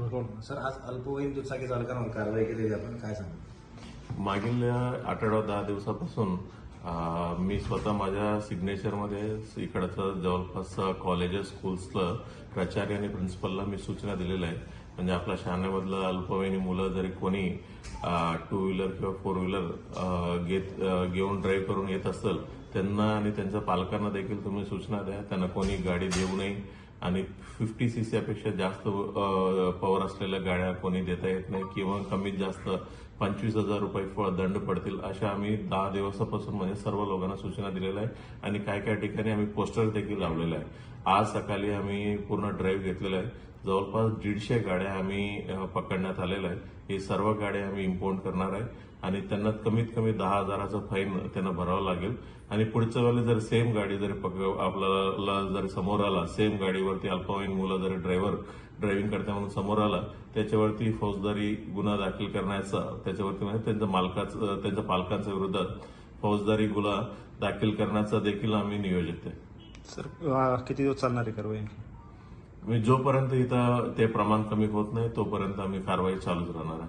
Sir आज अल्पवयीन दुचाकी चालकांवर कारवाई केलेली आपण काय सांगा? मागील आठवडा दहा दिवसापासून मी स्वतः माझ्या सिग्नेचरमध्ये इकडचं जवळपास कॉलेजेस स्कूल्सला प्राचार्य आणि प्रिन्सिपलला मी सूचना दिलेल्या आहे म्हणजे आपल्या शाळेमधलं अल्पवयीन मुलं जरी कोणी टू व्हीलर किंवा फोर व्हीलर घेत घेऊन ड्राईव्ह करून येत असेल त्यांना आणि त्यांच्या पालकांना देखील तुम्ही सूचना द्या. त्यांना कोणी गाडी देऊ नये. आणि फिफ्टी सी पेक्षा जास्त पॉवर असलेल्या गाड्या कोणी देता येत नाही किंवा कमीत जास्त पंचवीस हजार रुपये फळ दंड पडतील अशा आम्ही दहा दिवसापासून म्हणजे सर्व लोकांना सूचना दिलेल्या आहे आणि काय काय ठिकाणी आम्ही पोस्टर देखील लावलेलं आहे आज सकाळी आम्ही पूर्ण ड्राईव्ह घेतलेला आहे. जवळपास दीडशे गाड्या आम्ही पकडण्यात आलेल्या आहे. ही सर्व गाड्या आम्ही इम्पोर्ट करणार आहे. आणि त्यांना कमीत कमी दहा हजाराचं फाईन त्यांना भरावं लागेल. आणि पुढच्या वेळेला जर सेम गाडी जरी पक- आपल्याला जर समोर आला सेम गाडीवरती अल्पवयीन मुलं जरी ड्रायव्हर ड्रायव्हिंग करता म्हणून समोर आला त्याच्यावरती फौजदारी गुन्हा दाखल करण्याचा त्याच्यावरती म्हणजे त्यांच्या मालकाचं त्यांच्या पालकांच्या विरोधात फौजदारी गुन्हा दाखल करण्याचा देखील आम्ही नियोजित आहे. सर किती दिवस चालणार आहे कारवाई म्हणजे जोपर्यंत इथं ते प्रमाण कमी होत नाही तोपर्यंत आम्ही कारवाई चालूच राहणार आहे.